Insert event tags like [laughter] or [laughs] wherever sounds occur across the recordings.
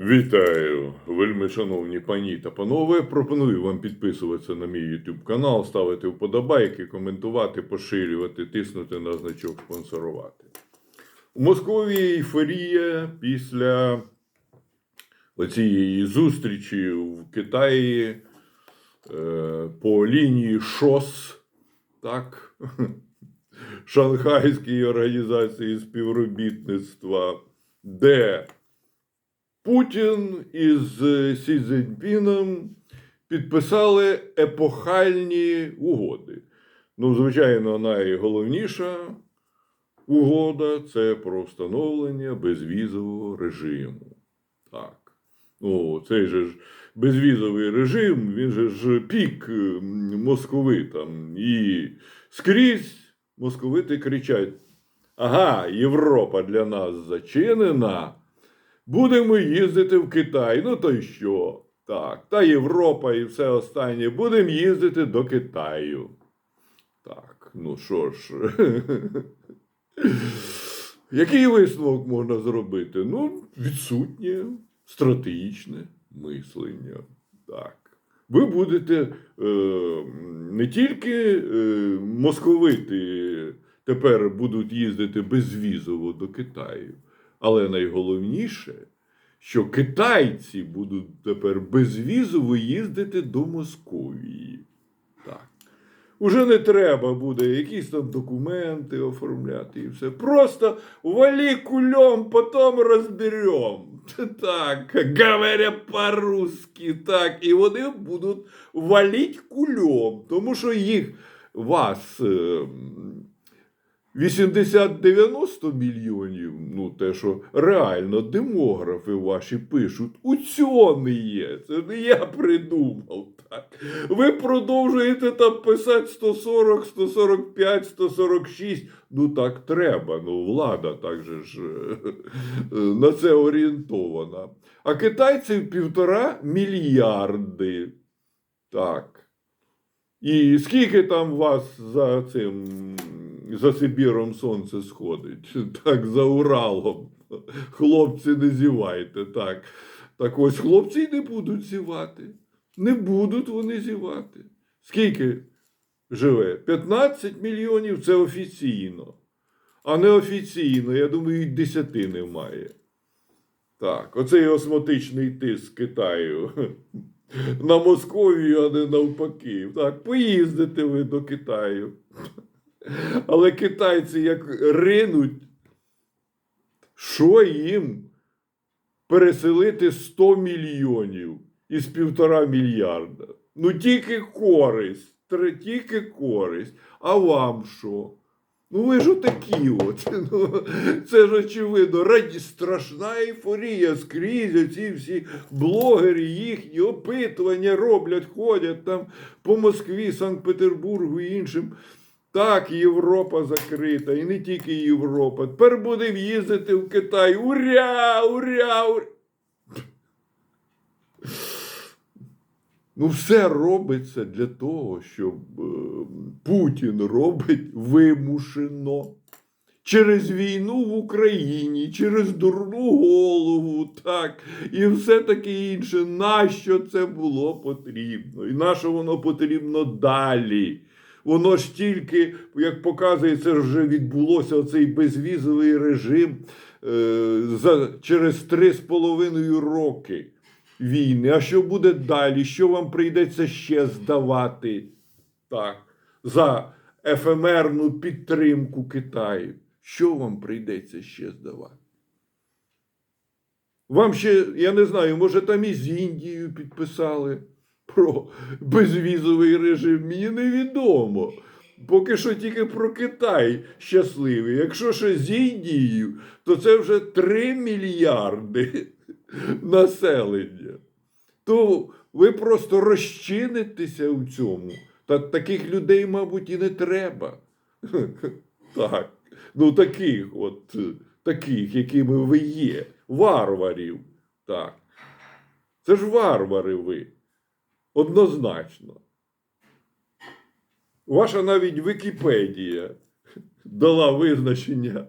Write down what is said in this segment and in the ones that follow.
Вітаю, вельми шановні пані та панове. Пропоную вам підписуватися на мій YouTube канал, ставити вподобайки, коментувати, поширювати, тиснути на значок спонсорувати. У Московії ейфорія після оцієї зустрічі в Китаї е, по лінії ШОС, так, [laughs] Шанхайської організації співробітництва, де Путін із е, Сі Цзіньпіном підписали епохальні угоди. Ну, звичайно, найголовніша угода це про встановлення безвізового режиму. Так. Ну, цей же ж безвізовий режим, він же ж пік е, московитам. І скрізь московити кричать: Ага, Європа для нас зачинена. Будемо їздити в Китай. Ну то й що? Так, та Європа і все останнє. Будемо їздити до Китаю. Так, ну що ж. [laughs] Який висновок можна зробити? Ну, відсутнє стратегічне мислення. Так. Ви будете е, не тільки е, московити тепер будуть їздити безвізово до Китаю, але найголовніше, що китайці будуть тепер безвізово їздити до Московії. Так. Уже не треба буде якісь там документи оформляти і все. Просто вали кульом, потім розберем. [laughs] Так, говоря по-русски, так, і вони будуть валить кульом, тому що їх вас. Е, 80-90 мільйонів, ну те, що реально демографи ваші пишуть, у цьому не є. Це не я придумав. Так. Ви продовжуєте там писати 140, 145, 146. Ну так треба. Ну, влада так же ж е, на це орієнтована. А китайців півтора мільярди. Так. І скільки там вас за цим за Сибіром сонце сходить? [laughs] Так, за Уралом. Хлопці, не зівайте. Так. Так ось хлопці й не будуть зівати. Не будуть вони зівати. Скільки живе? 15 мільйонів це офіційно. А неофіційно, я думаю, і 10 немає. Так, оцей осмотичний тиск Китаю [laughs] на Московію, а не навпаки. Так, поїздите ви до Китаю. [laughs] Але китайці як ринуть, що їм переселити 100 мільйонів із півтора мільярда? Ну тільки користь, тільки користь. А вам що? Ну ви ж отакі от. [laughs] Ну, це ж очевидно. Раді страшна ейфорія скрізь. Ці всі блогери їхні опитування роблять, ходять там по Москві, Санкт-Петербургу і іншим. Так, Європа закрита, і не тільки Європа. Тепер будемо їздити в Китай. Уря! Уря! уря! Ну, все робиться для того, щоб е, Путін робить вимушено. Через війну в Україні, через дурну голову, так, і все таке інше. Нащо це було потрібно? І на що воно потрібно далі? Воно ж тільки, як показує, це вже відбулося оцей безвізовий режим е, за, через три з половиною роки війни. А що буде далі? Що вам прийдеться ще здавати так, за ефемерну підтримку Китаю? Що вам прийдеться ще здавати? Вам ще, я не знаю, може там і з Індією підписали про безвізовий режим. Мені невідомо. Поки що тільки про Китай щасливий. Якщо ще з Індією, то це вже 3 мільярди [laughs] населення. То ви просто розчинитеся у цьому. Та таких людей, мабуть, і не треба. [laughs] Так. Ну, таких, от, таких, якими ви є, варварів. Так. Це ж варвари ви. Однозначно. Ваша навіть Вікіпедія дала визначення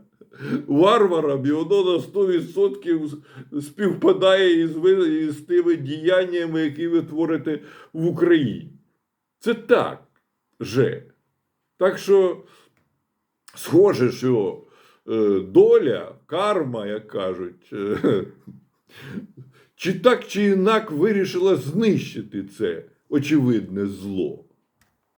варварам, і воно на 100% співпадає із, із тими діяннями, які ви творите в Україні. Це так же. Так що, схоже, що е, доля, карма, як кажуть, е, чи так чи інак вирішила знищити це очевидне зло.